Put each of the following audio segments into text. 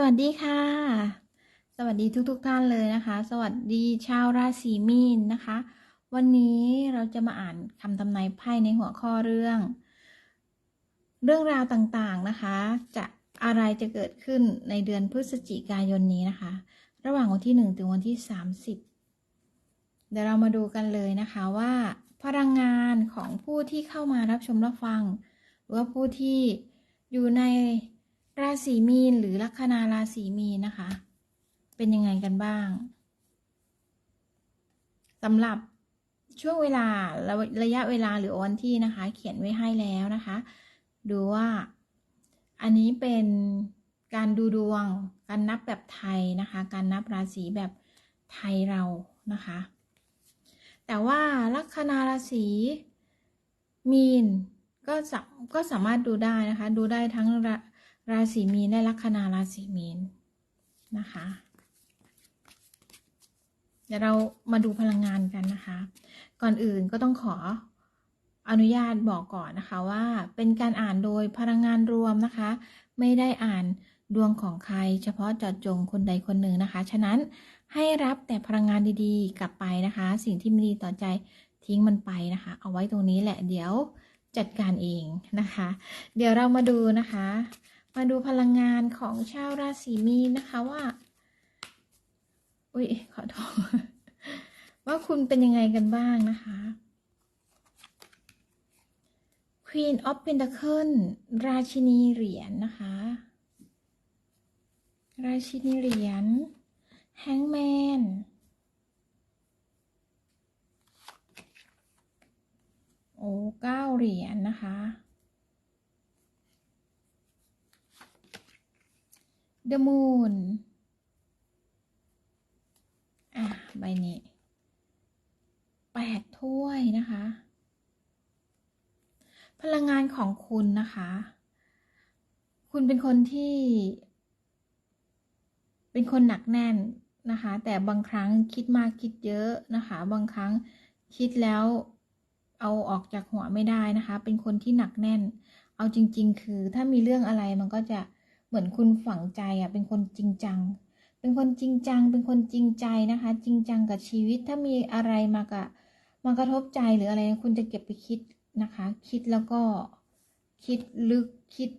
สวัสดีค่ะ สวัสดีทุกๆทท่านเลยนะคะ สวัสดีชาวราศีมีนนะคะ วันนี้เราจะมาอ่านคำทำนายไพ่ในหัวข้อเรื่อง เรื่องราวต่างๆนะคะ จะอะไรจะเกิดขึ้นในเดือนพฤศจิกายนนี้นะคะ ระหว่างวันที่ 1 ถึงวันที่ 30 เดี๋ยวเรามาดูกันเลยนะคะว่า พลังงานของผู้ที่เข้ามารับชมรับฟัง หรือว่าผู้ที่อยู่ใน ราศีมีนหรือลัคนาราศีมีนนะคะ เป็นยังไงกันบ้างสำหรับช่วงเวลาระระยะเวลาหรือวันที่นะคะ เขียนไว้ให้แล้วนะคะ ดูว่าอันนี้เป็นการดูดวง การนับแบบไทยนะคะ การนับราศีแบบไทยเรานะคะ แต่ว่าลัคนาราศีมีนก็ก็สามารถดูได้นะคะ ดูได้ทั้ง ราศีมีนและลัคนาราศีมีนนะคะ เดี๋ยวเรามาดูพลังงานกันนะคะ ก่อนอื่นก็ต้องขออนุญาตบอกก่อนนะคะว่าเป็นการอ่านโดยพลังงานรวมนะคะ ไม่ได้อ่านดวงของใคร เฉพาะเจาะจงคนใดคนหนึ่งนะคะ ฉะนั้นให้รับแต่พลังงานดีๆ กลับไปนะคะ สิ่งที่ไม่ดีต่อใจทิ้งมันไปนะคะ เอาไว้ตรงนี้แหละเดี๋ยวจัดการเองนะคะ เดี๋ยวเรามาดูนะคะ มาดูพลังงานของชาวราศีมีนนะคะว่า อุ้ยขอโทษว่าคุณเป็นยังไงกันบ้างนะคะ Queen of Pentacle ราชินีเหรียญนนะคะ ราชินีเหรียญ Hangman โอ้เก้าเหรียญนนะคะ The Moon อะใบนี้แปดถ้วยนะคะ พลังงานของคุณนะคะ คุณเป็นคนที่ เป็นคนหนักแน่นนะคะ แต่บางครั้งคิดมากคิดเยอะนะคะ บางครั้งคิดแล้วเอาออกจากหัวไม่ได้นะคะ เป็นคนที่หนักแน่น เอาจริง ๆ คือถ้ามีเรื่องอะไรมันก็จะ เหมือนคุณฝังใจอะเป็นคนจริงจัง เป็นคนจริงจัง เป็นคนจริงใจนะคะ จริงจังกับชีวิตถ้ามีอะไรมากะมากระทบใจหรืออะไรคุณจะเก็บไปคิดนะคะ คิดแล้วก็คิดลึกคิด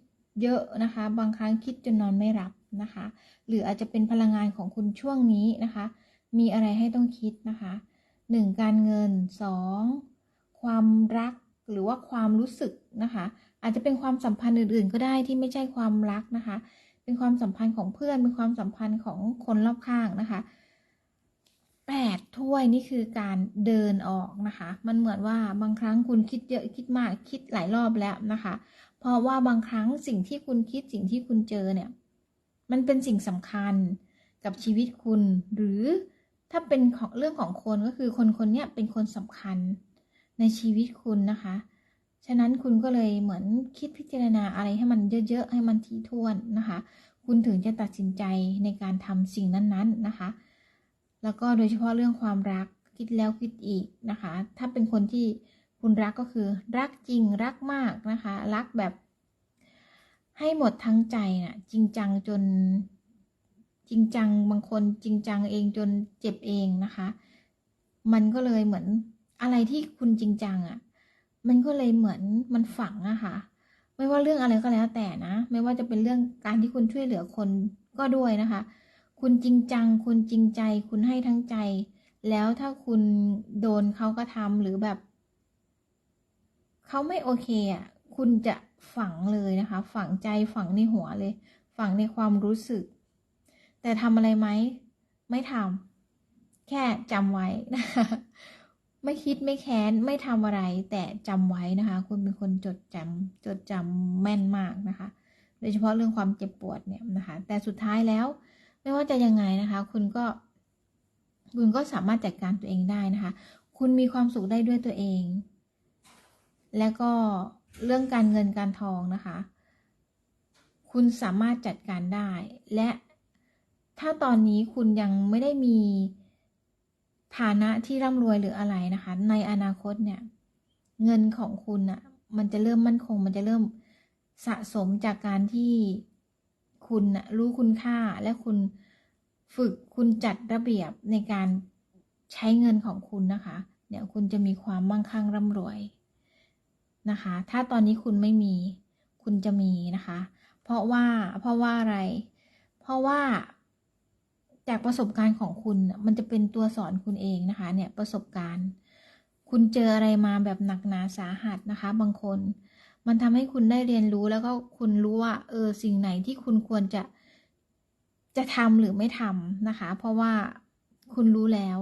เยอะนะคะ บางครั้งคิดจนนอนไม่หลับนะคะ หรืออาจจะเป็นพลังงานของคุณช่วงนี้นะคะ มีอะไรให้ต้องคิดนะคะหนึ่งการเงินสองความรักหรือว่าความรู้สึกนะคะ อาจจะเป็นความสัมพันธ์อื่นๆ ก็ได้ที่ไม่ใช่ความรักนะคะ เป็นความสัมพันธ์ของเพื่อน เป็นความสัมพันธ์ของคนรอบข้างนะคะแปดถ้วยนี่คือการเดินออกนะคะ มันเหมือนว่าบางครั้งคุณคิดเยอะคิดมากคิดหลายรอบแล้วนะคะ เพราะว่าบางครั้งสิ่งที่คุณคิดสิ่งที่คุณเจอเนี่ย มันเป็นสิ่งสำคัญกับชีวิตคุณ หรือถ้าเป็นของเรื่องของคนก็คือคนคนนี้เป็นคนสำคัญในชีวิตคุณนะคะ ฉะนั้นคุณก็เลยเหมือนคิดพิจารณาอะไรให้มันเยอะๆ ให้มันถี่วนนะคะ คุณถึงจะตัดสินใจในการทำสิ่งนั้นๆนะคะ แล้วก็โดยเฉพาะเรื่องความรักคิดแล้วคิดอีกนะคะ ถ้าเป็นคนที่คุณรักก็คือรักจริงรักมากนะคะ รักแบบให้หมดทั้งใจนะ่ะจริงจังจนจริงจังบางคนจริงจังเองจนเจ็บเองนะคะ มันก็เลยเหมือนอะไรที่คุณจริงจังอะ่ะ มันก็เลยเหมือนมันฝังอะค่ะ ไม่ว่าเรื่องอะไรก็แล้วแต่นะ ไม่ว่าจะเป็นเรื่องการที่คุณช่วยเหลือคนก็ด้วยนะคะ คุณจริงจัง คุณจริงใจ คุณให้ทั้งใจ แล้วถ้าคุณโดนเขาก็ทำหรือแบบ เขาไม่โอเคอะคุณจะฝังเลยนะคะ ฝังใจฝังในหัวเลย ฝังในความรู้สึก แต่ทำอะไรไหม ไม่ทำแค่จำไว้นะคะ ไม่คิดไม่แค้นไม่ทำอะไร แต่จำไว้นะคะ คุณเป็นคนจดจำจดจำแม่นมากนะคะ โดยเฉพาะเรื่องความเจ็บปวดเนี่ยนะคะ แต่สุดท้ายแล้ว ไม่ว่าจะยังไงนะคะ คุณก็ คุณก็สามารถจัดการตัวเองได้นะคะ คุณมีความสุขได้ด้วยตัวเอง แล้วก็เรื่องการเงินการทองนะคะ คุณสามารถจัดการได้ และถ้าตอนนี้คุณยังไม่ได้มี ฐานะที่ร่ำรวยหรืออะไรนะคะ ในอนาคตเนี่ย เงินของคุณอะ่ะมันจะเริ่มมั่นคง มันจะเริ่มสะสมจากการที่คุณนะรู้คุณค่าและคุณฝึกคุณจัดระเบียบในการใช้เงินของคุณนะคะเดี๋ยวคุณจะมีความมั่งคั่งร่ำรวยนะคะ ถ้าตอนนี้คุณไม่มีคุณจะมีนะคะ เพราะว่าเพราะว่าอะไร เพราะว่า จากประสบการณ์ของคุณมันจะเป็นตัวสอนคุณเองนะคะ เนี่ยประสบการณ์ คุณเจออะไรมาแบบหนักหนาสาหัสนะคะ บางคน มันทำให้คุณได้เรียนรู้แล้วก็คุณรู้ว่า เออสิ่งไหนที่คุณควรจะจะทำหรือไม่ทำนะคะ เพราะว่าคุณรู้แล้ว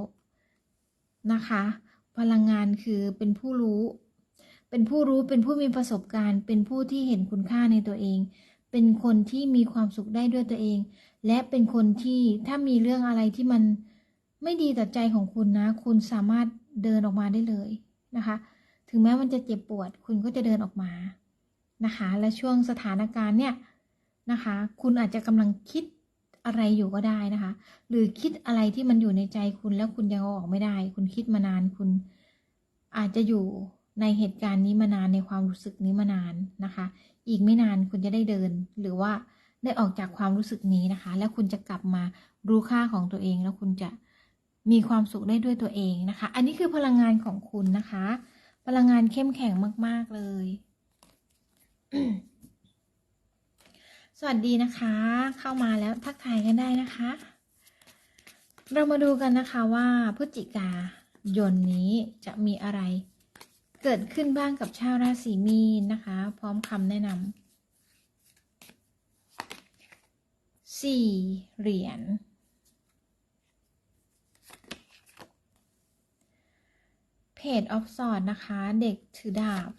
นะคะ พลังงานคือเป็นผู้รู้ เป็นผู้รู้เป็นผู้มีประสบการณ์ เป็นผู้ที่เห็นคุณค่าในตัวเอง เป็นคนที่มีความสุขได้ด้วยตัวเอง และเป็นคนที่ถ้ามีเรื่องอะไรที่มันไม่ดีต่อใจของคุณนะ คุณสามารถเดินออกมาได้เลยนะคะ ถึงแม้มันจะเจ็บปวด คุณก็จะเดินออกมานะคะ และช่วงสถานการณ์เนี่ยนะคะ คุณอาจจะกำลังคิดอะไรอยู่ก็ได้นะคะ หรือคิดอะไรที่มันอยู่ในใจคุณแล้วคุณยังเอาออกไม่ได้ คุณคิดมานานคุณ อาจจะอยู่ในเหตุการณ์นี้มานานในความรู้สึกนี้มานานนะคะ อีกไม่นานคุณจะได้เดิน หรือว่าได้ออกจากความรู้สึกนี้นะคะ แล้วคุณจะกลับมารู้ค่าของตัวเอง แล้วคุณจะมีความสุขได้ด้วยตัวเองนะคะ อันนี้คือพลังงานของคุณนะคะ พลังงานเข้มแข็งมาก ๆ เลย สวัสดีนะคะ เข้ามาแล้วทักทายกันได้นะคะ เรามาดูกันนะคะว่าพฤศจิกายนนี้จะมีอะไร เกิดขึ้นบ้างกับชาวราศีมีนนะคะ พร้อมคำแนะนำสี่เหรียญเพจออฟสอดนะคะ เด็กถือดาบ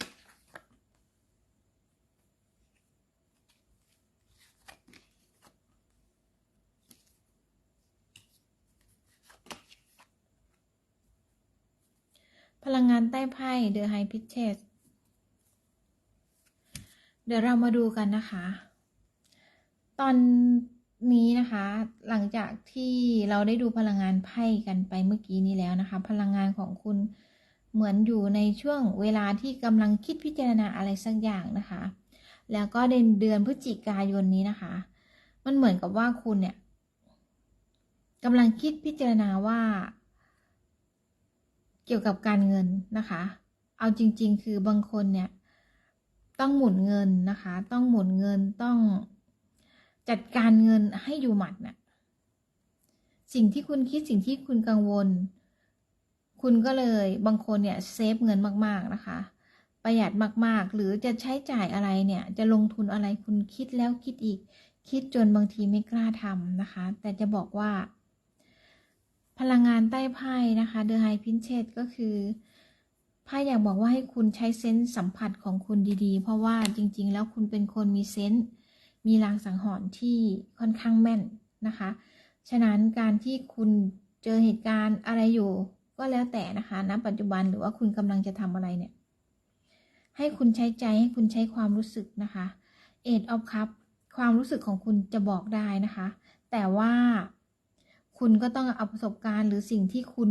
ลังงานใต้ไพ่ The High Priestess เดี๋ยวเรามาดูกันนะคะ ตอนนี้นะคะ หลังจากที่เราได้ดูพลังงานไพ่กันไปเมื่อกี้นี้แล้วนะคะ พลังงานของคุณเหมือนอยู่ในช่วงเวลาที่กำลังคิดพิจารณาอะไรสักอย่างนะคะ แล้วก็เดือนเดือนพฤศจิกายนนี้นะคะ มันเหมือนกับว่าคุณเนี่ยกำลังคิดพิจารณาว่า เกี่ยวกับการเงินนะคะ เอาจริง ๆ คือบางคนเนี่ยต้องหมุนเงินนะคะ ต้องหมุนเงินต้องจัดการเงินให้อยู่หมัดนะ่ะสิ่งที่คุณคิดสิ่งที่คุณกังวล คุณก็เลยบางคนเนี่ยเซฟเงินมากๆนะคะ ประหยัดมากๆ หรือจะใช้จ่ายอะไรเนี่ย จะลงทุนอะไรคุณคิดแล้วคิดอีก คิดจนบางทีไม่กล้าทำนะคะ แต่จะบอกว่า พลังงานใต้ไพ่นะคะ The High Priestess ก็คือไพ่อยากบอกว่าให้คุณใช้เซนส์สัมผัสของคุณดีๆ เพราะว่าจริง ๆ แล้วคุณเป็นคนมีเซนส์มีลางสังหรณ์ที่ค่อนข้างแม่นนะคะ ฉะนั้นการที่คุณเจอเหตุการณ์อะไรอยู่ก็แล้วแต่นะคะณปัจจุบันหรือว่าคุณกำลังจะทำอะไรเนี่ย ให้คุณใช้ใจให้คุณใช้ความรู้สึกนะคะ Eight of Cup ความรู้สึกของคุณจะบอกได้นะคะ แต่ว่า คุณก็ต้องเอาประสบการณ์หรือสิ่งที่คุณ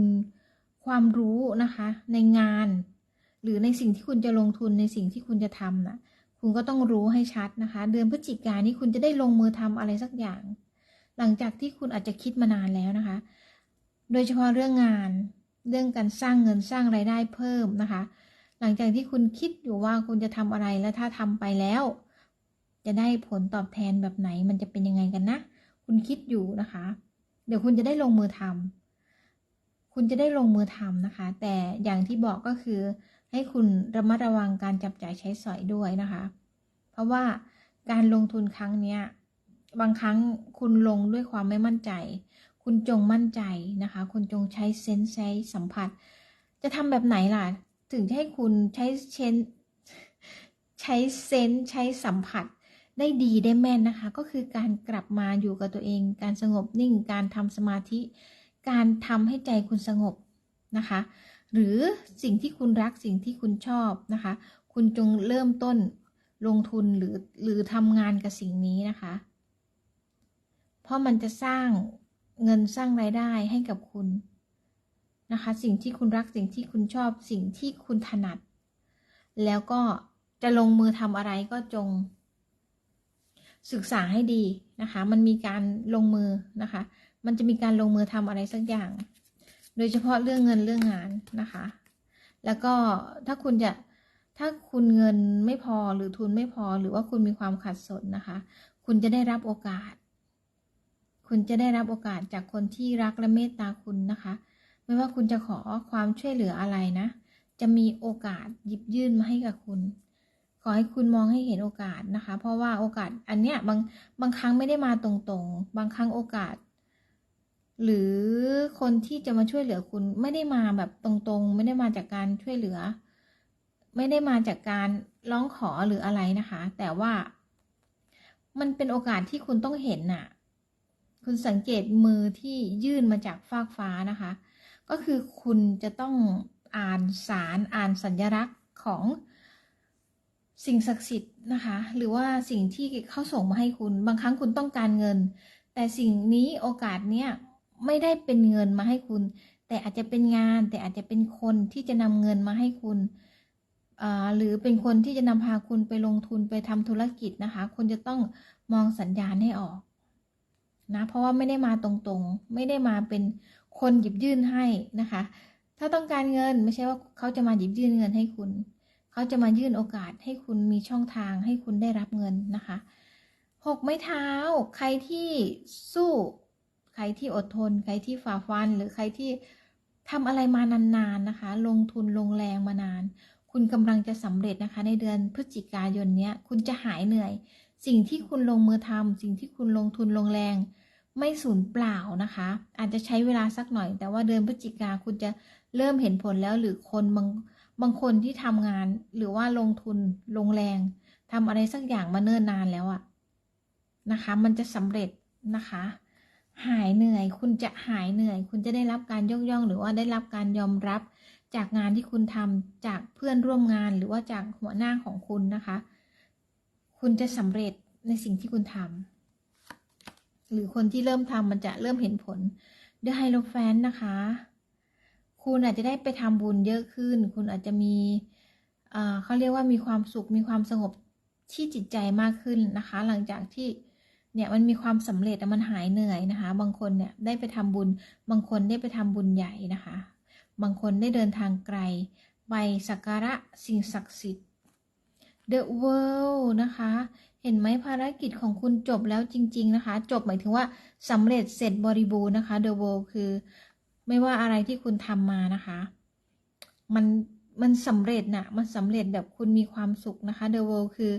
ความรู้นะคะ ในงาน หรือในสิ่งที่คุณจะลงทุนในสิ่งที่คุณจะทำนะคุณก็ต้องรู้ให้ชัดนะคะ เดือนพฤศจิกายนนี้คุณจะได้ลงมือทำอะไรสักอย่าง หลังจากที่คุณอาจจะคิดมานานแล้วนะคะ โดยเฉพาะเรื่องงาน เรื่องการสร้างเงินสร้างไรายได้เพิ่มนะคะ หลังจากที่คุณคิดอยู่ว่าคุณจะทำอะไรแล้วถ้าทำไปแล้ว จะได้ผลตอบแทนแบบไหนมันจะเป็นยังไงกันนะ คุณคิดอยู่นะคะ เดี๋ยวคุณจะได้ลงมือทำคุณจะได้ลงมือทำนะคะ แต่อย่างที่บอกก็คือ ให้คุณระมัดระวังการจับจ่ายใช้สอยด้วยนะคะ เพราะว่าการลงทุนครั้งเนี้ยบางครั้งคุณลงด้วยความไม่มั่นใจ คุณจงมั่นใจนะคะ คุณจงใช้เซนส์ใช้สัมผัส จะทำแบบไหนล่ะ ถึงจะให้คุณใช้เชนใช้เซนส์ใช้สัมผัส ได้ดีได้แม่นนะคะ ก็คือการกลับมาอยู่กับตัวเอง การสงบนิ่ง การทำสมาธิ การทำให้ใจคุณสงบนะคะ หรือสิ่งที่คุณรักสิ่งที่คุณชอบนะคะ คุณจงเริ่มต้นลงทุนหรือหรือทำงานกับสิ่งนี้นะคะ เพราะมันจะสร้างเงินสร้างรายได้ให้กับคุณนะคะ สิ่งที่คุณรักสิ่งที่คุณชอบสิ่งที่คุณถนัด แล้วก็จะลงมือทำอะไรก็จง ศึกษาให้ดีนะคะ มันมีการลงมือนะคะ มันจะมีการลงมือทำอะไรสักอย่าง โดยเฉพาะเรื่องเงินเรื่องงานนะคะ แล้วก็ถ้าคุณจะถ้าคุณเงินไม่พอหรือทุนไม่พอหรือว่าคุณมีความขัดสนนะคะ คุณจะได้รับโอกาส คุณจะได้รับโอกาสจากคนที่รักและเมตตาคุณนะคะ ไม่ว่าคุณจะขอความช่วยเหลืออะไรนะ จะมีโอกาสหยิบยื่นมาให้กับคุณ อให้คุณมองให้เห็นโอกาสนะคะ เพราะว่าโอกาสอันเนี้ยบางบางครั้งไม่ได้มาตรงๆ บางครั้งโอกาส หรือคนที่จะมาช่วยเหลือคุณไม่ได้มาแบบตรงๆ ไม่ได้มาจากการช่วยเหลือ ไม่ได้มาจากการร้องขอหรืออะไรนะคะ แต่ว่า มันเป็นโอกาสที่คุณต้องเห็นน่ะ คุณสังเกตมือที่ยื่นมาจากฟากฟ้านะคะ ก็คือคุณจะต้องอ่านสารอ่านสัญลักษณ์ของ สิ่งศักดิ์สิทธิ์นะคะ หรือว่าสิ่งที่เขาส่งมาให้คุณ บางครั้งคุณต้องการเงิน แต่สิ่งนี้โอกาสเนี้ยไม่ได้เป็นเงินมาให้คุณ แต่อาจจะเป็นงาน แต่อาจจะเป็นคนที่จะนำเงินมาให้คุณหรือเป็นคนที่จะนำพาคุณไปลงทุนไปทำธุรกิจนะคะ คุณจะต้องมองสัญญาณให้ออกนะ เพราะว่าไม่ได้มาตรงๆ ไม่ได้มาเป็นคนหยิบยื่นให้นะคะ ถ้าต้องการเงินไม่ใช่ว่าเขาจะมาหยิบยื่นเงินให้คุณ เขาจะมายื่นโอกาสให้คุณมีช่องทางให้คุณได้รับเงินนะคะหกไม้เท้า ใครที่สู้ ใครที่อดทน ใครที่ฝ่าฟัน หรือใครที่ทำอะไรมานานๆนะคะ ลงทุนลงแรงมานาน คุณกำลังจะสำเร็จนะคะ ในเดือนพฤศจิกายนเนี้ย คุณจะหายเหนื่อย สิ่งที่คุณลงมือทำสิ่งที่คุณลงทุนลงแรง ไม่สูญเปล่านะคะ อาจจะใช้เวลาสักหน่อย แต่ว่าเดือนพฤศจิกาคุณจะเริ่มเห็นผลแล้วหรือคนบาง บางคนที่ทำงานหรือว่าลงทุนลงแรงทำอะไรสักอย่างมาเนิ่นนานแล้วอะนะคะ มันจะสำเร็จนะคะ หายเหนื่อย คุณจะหายเหนื่อย คุณจะได้รับการยกย่อง หรือว่าได้รับการยอมรับจากงานที่คุณทำจากเพื่อนร่วมงานหรือว่าจากหัวหน้าของคุณนะคะ คุณจะสำเร็จในสิ่งที่คุณทำหรือคนที่เริ่มทำมันจะเริ่มเห็นผลเดอะไฮโลแฟนนะคะ คุณอาจจะได้ไปทำบุญเยอะขึ้น คุณอาจจะมีเขาเรียกว่ามีความสุขมีความสงบที่จิตใจมากขึ้นนะคะ หลังจากที่เนี่ยมันมีความสำเร็จแล้วมันหายเหนื่อยนะคะ บางคนเนี่ยได้ไปทำบุญ บางคนได้ไปทำบุญใหญ่นะคะ บางคนได้เดินทางไกล ไปสักการะสิ่งศักดิ์สิทธิ์ The World นะคะ เห็นไหมภารกิจของคุณจบแล้วจริง ๆ นะคะ จบหมายถึงว่าสำเร็จเสร็จบริบูรณ์นะคะ The World คือ ไม่ว่าอะไรที่คุณทำมานะคะ มันมันสำเร็จนะมันสำเร็จแบบคุณมีความสุขนะคะ The World คือ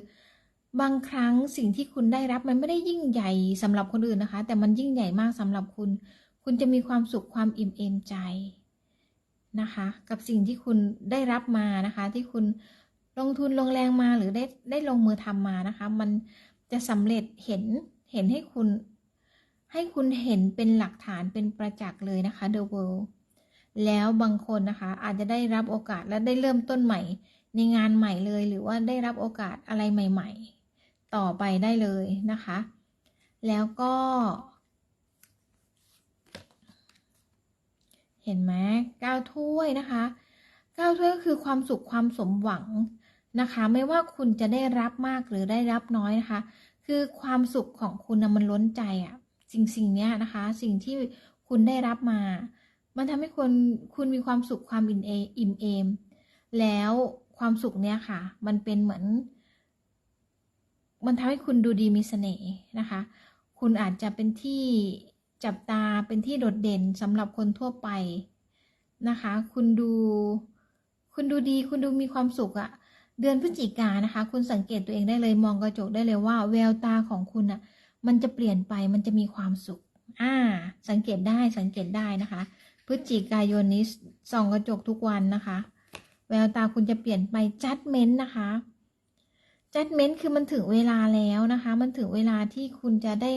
บางครั้งสิ่งที่คุณได้รับมันไม่ได้ยิ่งใหญ่สำหรับคนอื่นนะคะ แต่มันยิ่งใหญ่มากสำหรับคุณ คุณจะมีความสุขความอิ่มเอมใจนะคะ กับสิ่งที่คุณได้รับมานะคะ ที่คุณลงทุนลงแรงมาหรือได้ได้ลงมือทำมานะคะ มันจะสำเร็จเห็นเห็นให้คุณ ให้คุณเห็นเป็นหลักฐานเป็นประจักษ์เลยนะคะ The World แล้วบางคนนะคะอาจจะได้รับโอกาสและได้เริ่มต้นใหม่ ในงานใหม่เลย หรือว่าได้รับโอกาสอะไรใหม่ ๆ ต่อไปได้เลยนะคะ แล้วก็ เห็นไหมก้าวถ้วยนะคะก้าวถ้วยก็คือความสุขความสมหวังนะคะ ไม่ว่าคุณจะได้รับมากหรือได้รับน้อยนะคะ คือความสุขของคุณนะมันล้นใจอะ สิ่งสิ่งเนี้ยนะคะ สิ่งที่คุณได้รับมา มันทำให้คุณคุณมีความสุขความอิ่มเออิ่มเอม แล้วความสุขเนี้ยค่ะ มันเป็นเหมือน มันทำให้คุณดูดีมีเสน่ห์นะคะ คุณอาจจะเป็นที่จับตาเป็นที่โดดเด่นสำหรับคนทั่วไปนะคะ คุณดู คุณดูดี คุณดูมีความสุขอะเดือนพฤศจิกายนนะคะ คุณสังเกตตัวเองได้เลยมองกระจกได้เลยว่า แววตาของคุณอะ มันจะเปลี่ยนไปมันจะมีความสุข อ่า สังเกตได้สังเกตได้นะคะ พฤศจิกายนนี้ส่องกระจกทุกวันนะคะ แววตาคุณจะเปลี่ยนไปจัดเม้นนะคะจัดเม้นคือมันถึงเวลาแล้วนะคะ มันถึงเวลาที่คุณจะได้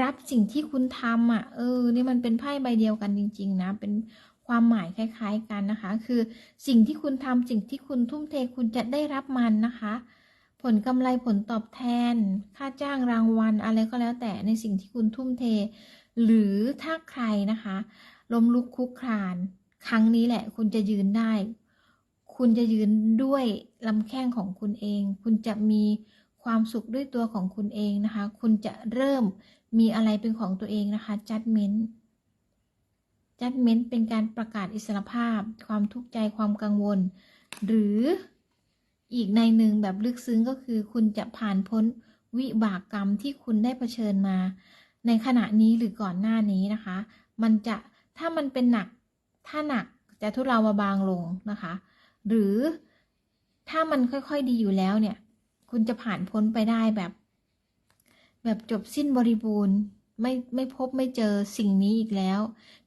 รับสิ่งที่คุณทำอะ เออ นี่มันเป็นไพ่ใบเดียวกันจริง ๆ นะ เป็นความหมายคล้าย ๆ กันนะคะ คือสิ่งที่คุณทำสิ่งที่คุณทุ่มเทคุณจะได้รับมันนะคะ ผลกำไรผลตอบแทน ค่าจ้างรางวัล อะไรก็แล้วแต่ในสิ่งที่คุณทุ่มเท หรือถ้าใครนะคะล้มลุกคุกคลาน ครั้งนี้แหละ คุณจะยืนได้ คุณจะยืนด้วยลำแข้งของคุณเอง คุณจะมีความสุขด้วยตัวของคุณเองนะคะ คุณจะเริ่มมีอะไรเป็นของตัวเองนะคะ judgment judgment เป็นการประกาศอิสรภาพ ความทุกข์ใจความกังวล หรือ อีกในหนึ่งแบบลึกซึ้งก็คือคุณจะผ่านพ้นวิบากกรรมที่คุณได้เผชิญมา ในขณะนี้หรือก่อนหน้านี้นะคะ มันจะถ้ามันเป็นหนักถ้าหนักจะทุเลาเบาบางลงนะคะ หรือถ้ามันค่อยๆดีอยู่แล้วเนี่ย คุณจะผ่านพ้นไปได้แบบ แบบจบสิ้นบริบูรณ์ไม่ไม่พบไม่เจอสิ่งนี้อีกแล้ว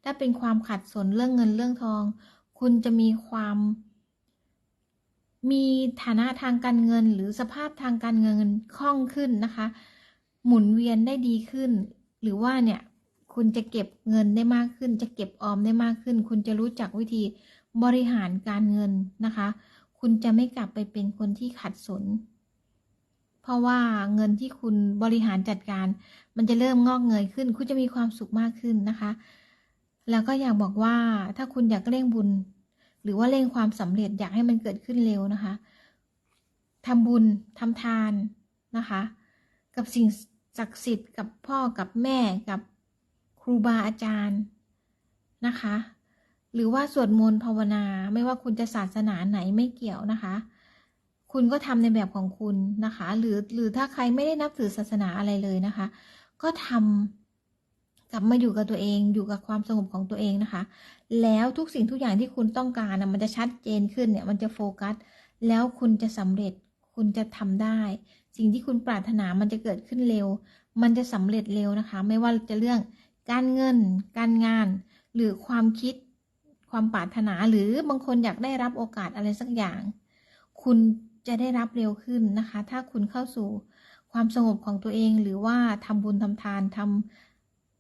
ถ้าเป็นความขัดสนเรื่องเงินเรื่องทอง คุณจะมีความ มีฐานะทางการเงินหรือสภาพทางการเงินคล่องขึ้นนะคะ หมุนเวียนได้ดีขึ้น หรือว่าเนี่ยคุณจะเก็บเงินได้มากขึ้น จะเก็บออมได้มากขึ้น คุณจะรู้จักวิธีบริหารการเงินนะคะ คุณจะไม่กลับไปเป็นคนที่ขัดสน เพราะว่าเงินที่คุณบริหารจัดการ มันจะเริ่มงอกเงยขึ้น คุณจะมีความสุขมากขึ้นนะคะ แล้วก็อยากบอกว่าถ้าคุณอยากเร่งบุญ หรือว่าเร่งความสำเร็จอยากให้มันเกิดขึ้นเร็วนะคะทำบุญทำทานนะคะ กับสิ่งศักดิ์สิทธิ์กับพ่อกับแม่กับครูบาอาจารย์นะคะ หรือว่าสวดมนต์ภาวนาไม่ว่าคุณจะศาสนาไหนไม่เกี่ยวนะคะ คุณก็ทำในแบบของคุณนะคะ หรือหรือถ้าใครไม่ได้นับถือศาสนาอะไรเลยนะคะ ก็ทำก ลับมาอยู่กับตัวเองอยู่กับความสงบของตัวเองนะคะ แล้วทุกสิ่งทุกอย่างที่คุณต้องการนะมันจะชัดเจนขึ้นเนี่ยมันจะโฟกัส แล้วคุณจะสำเร็จคุณจะทำได้ สิ่งที่คุณปรารถนามันจะเกิดขึ้นเร็ว มันจะสำเร็จเร็วนะคะ ไม่ว่าจะเรื่องการเงิน การงาน หรือความคิด ความปรารถนาหรือบางคนอยากได้รับโอกาสอะไรสักอย่าง คุณจะได้รับเร็วขึ้นนะคะ ถ้าคุณเข้าสู่ความสงบของตัวเองหรือว่าทำบุญทำทานทำ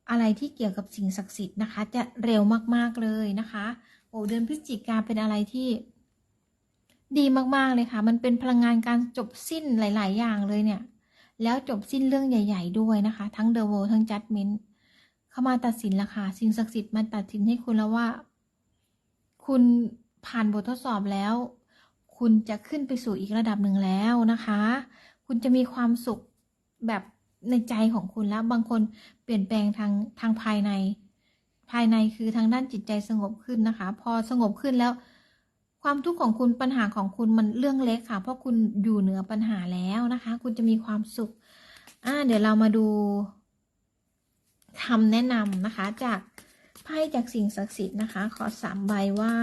อะไรที่เกี่ยวกับสิ่งศักดิ์สิทธิ์นะคะ จะเร็วมากๆเลยนะคะโอ้เดือนพฤศจิกาเป็นอะไรที่ ดีมากๆเลยค่ะ มันเป็นพลังงานการจบสิ้นหลาย ๆ อย่างเลยเนี่ย แล้วจบสิ้นเรื่องใหญ่ ๆ ด้วยนะคะ ทั้งเดอะโวทั้งจัดเมนเข้ามาตัดสินละค่ะ สิ่งศักดิ์สิทธิ์มาตัดสินให้คุณแล้วว่า คุณผ่านบททดสอบแล้ว คุณจะขึ้นไปสู่อีกระดับหนึ่งแล้วนะคะ คุณจะมีความสุขแบบ ในใจของคุณแล้ว บางคนเปลี่ยนแปลงทางทางภายใน ภายในคือทางด้านจิตใจสงบขึ้นนะคะ พอสงบขึ้นแล้ว ความทุกข์ของคุณปัญหาของคุณมันเรื่องเล็กค่ะ เพราะคุณอยู่เหนือปัญหาแล้วนะคะ คุณจะมีความสุขอ่าเดี๋ยวเรามาดูคำแนะนำนะคะ จากไพ่จากสิ่งศักดิ์สิทธิ์นะคะ ขอสามใบว่า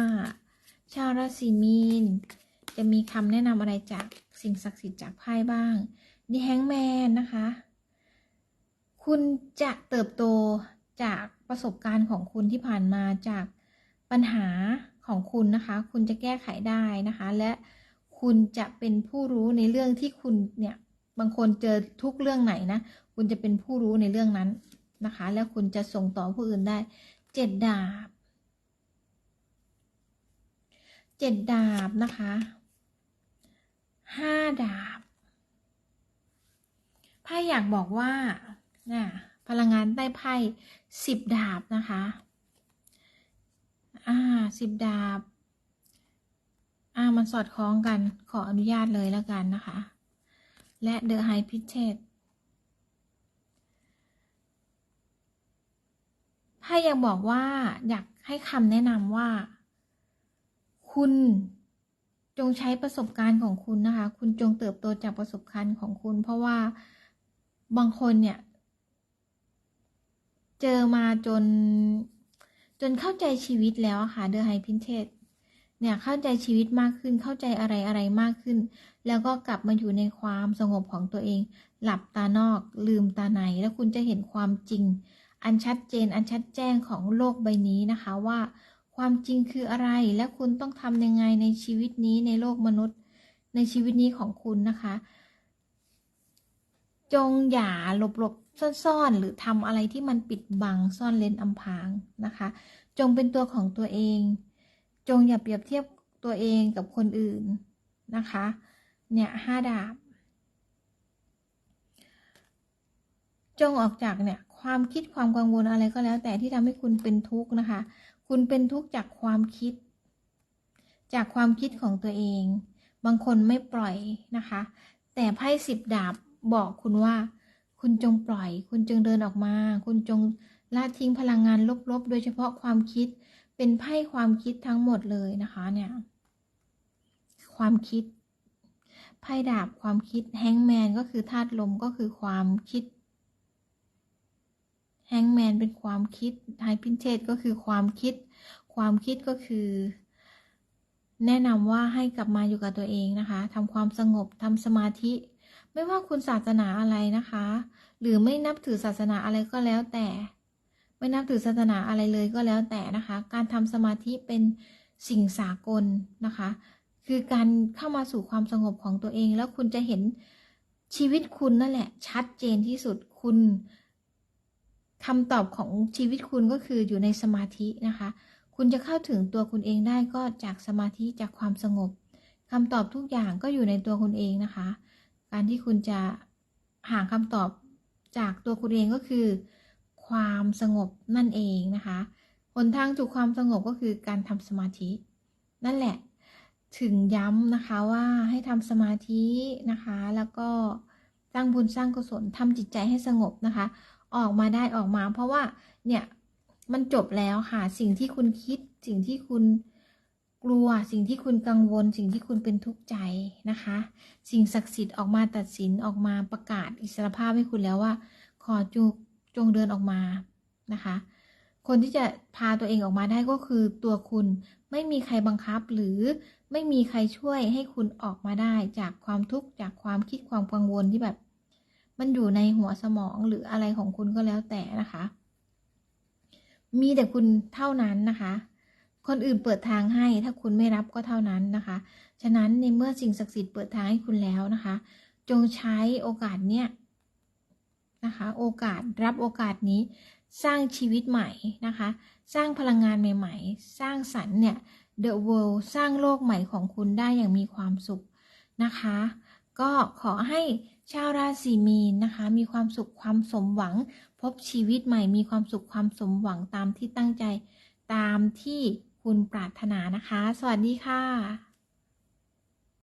ชาวราศีมีน จะมีคำแนะนำอะไรจากสิ่งศักดิ์สิทธิ์จากไพ่บ้างดีแฮงแมนนะคะ คุณจะเติบโตจากประสบการณ์ของคุณที่ผ่านมาจากปัญหาของคุณนะคะ คุณจะแก้ไขได้นะคะ และคุณจะเป็นผู้รู้ในเรื่องที่คุณเนี่ยบางคนเจอทุกเรื่องไหนนะ คุณจะเป็นผู้รู้ในเรื่องนั้นนะคะ แล้วคุณจะส่งต่อผู้อื่นได้เจ็ดดาบเจ็ดดาบนะคะห้าดาบไพ่อยากบอกว่า นะพลังงานใต้ไพ่สิบดาบนะคะ อ่าสิบดาบ อ่ามันสอดคล้องกันขออนุญาตเลยแล้วกันนะคะ และเดอะไฮพิเชตไพ่ยังบอกว่าอยากให้คำแนะนำว่า คุณจงใช้ประสบการณ์ของคุณนะคะ คุณจงเติบโตจากประสบการณ์ของคุณ เพราะว่าบางคนเนี่ย เจอมาจน จนเข้าใจชีวิตแล้วอะค่ะเดอะไฮพินเทสเนี่ยเข้าใจชีวิตมากขึ้นเข้าใจอะไรอะไรมากขึ้น แล้วก็กลับมาอยู่ในความสงบของตัวเอง หลับตานอกลืมตาใน แล้วคุณจะเห็นความจริง อันชัดเจนอันชัดแจ้งของโลกใบนี้นะคะว่า ความจริงคืออะไรและคุณต้องทำยังไงในชีวิตนี้ในโลกมนุษย์ ในชีวิตนี้ของคุณนะคะ จงอย่าหลบหลบซ่อนๆ หรือทำอะไรที่มันปิดบังซ่อนเลนอำพางนะคะ จงเป็นตัวของตัวเอง จงอย่าเปรียบเทียบตัวเองกับคนอื่นนะคะ เนี่ยห้าดาบ จงออกจากเนี่ยความคิดความกังวลอะไรก็แล้ว แต่ที่ทำให้คุณเป็นทุกข์นะคะ คุณเป็นทุกข์จากความคิด จากความคิดของตัวเอง บางคนไม่ปล่อยนะคะ แต่ไพ่สิบดาบ บอกคุณว่า คุณจงปล่อย คุณจงเดินออกมา คุณจงละทิ้งพลังงานลบๆ โดยเฉพาะความคิด เป็นไพ่ความคิดทั้งหมดเลยนะคะเนี่ย ความคิด ไพ่ดาบความคิดแฮงแมนก็คือธาตุลมก็คือความคิดแฮงแมนเป็นความคิดไฮพินเทสก็คือความคิด ความคิดก็คือ แนะนำว่าให้กลับมาอยู่กับตัวเองนะคะทำความสงบทำสมาธิ ไม่ว่าคุณศาสนาอะไรนะคะ หรือไม่นับถือศาสนาอะไรก็แล้วแต่ ไม่นับถือศาสนาอะไรเลยก็แล้วแต่นะคะ การทำสมาธิเป็นสิ่งสากลนะคะ คือการเข้ามาสู่ความสงบของตัวเอง แล้วคุณจะเห็นชีวิตคุณนั่นแหละ ชัดเจนที่สุดคุณคำตอบของชีวิตคุณก็คืออยู่ในสมาธินะคะ คุณจะเข้าถึงตัวคุณเองได้ก็จากสมาธิจากความสงบคำตอบทุกอย่างก็อยู่ในตัวคุณเองนะคะ การที่คุณจะหาคำตอบจากตัวคุณเองก็คือ ความสงบนั่นเองนะคะหนทางสู่ความสงบก็คือการทำสมาธิ นั่นแหละ ถึงย้ำนะคะว่าให้ทำสมาธินะคะ แล้วก็สร้างบุญสร้างกุศลทำจิตใจให้สงบนะคะ ออกมาได้ออกมา เพราะว่าเนี่ยมันจบแล้วค่ะ สิ่งที่คุณคิดสิ่งที่คุณ กลัวสิ่งที่คุณกังวล สิ่งที่คุณเป็นทุกข์ใจนะคะ สิ่งศักดิ์สิทธิ์ออกมาตัดสินออกมาประกาศอิสรภาพให้คุณแล้วว่า ขอจงจงเดินออกมานะคะ คนที่จะพาตัวเองออกมาได้ก็คือตัวคุณไม่มีใครบังคับหรือไม่มีใครช่วยให้คุณออกมาได้จากความทุกข์จากความคิดความกังวลที่แบบ มันอยู่ในหัวสมองหรืออะไรของคุณก็แล้วแต่นะคะ มีแต่คุณเท่านั้นนะคะ คนอื่นเปิดทางให้ ถ้าคุณไม่รับก็เท่านั้นนะคะ ฉะนั้นในเมื่อสิ่งศักดิ์สิทธิ์เปิดทางให้คุณแล้วนะคะ จงใช้โอกาสเนี้ยนะคะ โอกาสรับโอกาสนี้สร้างชีวิตใหม่นะคะ สร้างพลังงานใหม่ ๆ สร้างสรรค์เนี่ย The World สร้างโลกใหม่ของคุณได้อย่างมีความสุขนะคะ ก็ขอให้ชาวราศีมีนนะคะ มีความสุขความสมหวัง พบชีวิตใหม่ มีความสุขความสมหวังตามที่ตั้งใจตามที่ คุณปรารถนานะคะ สวัสดีค่ะ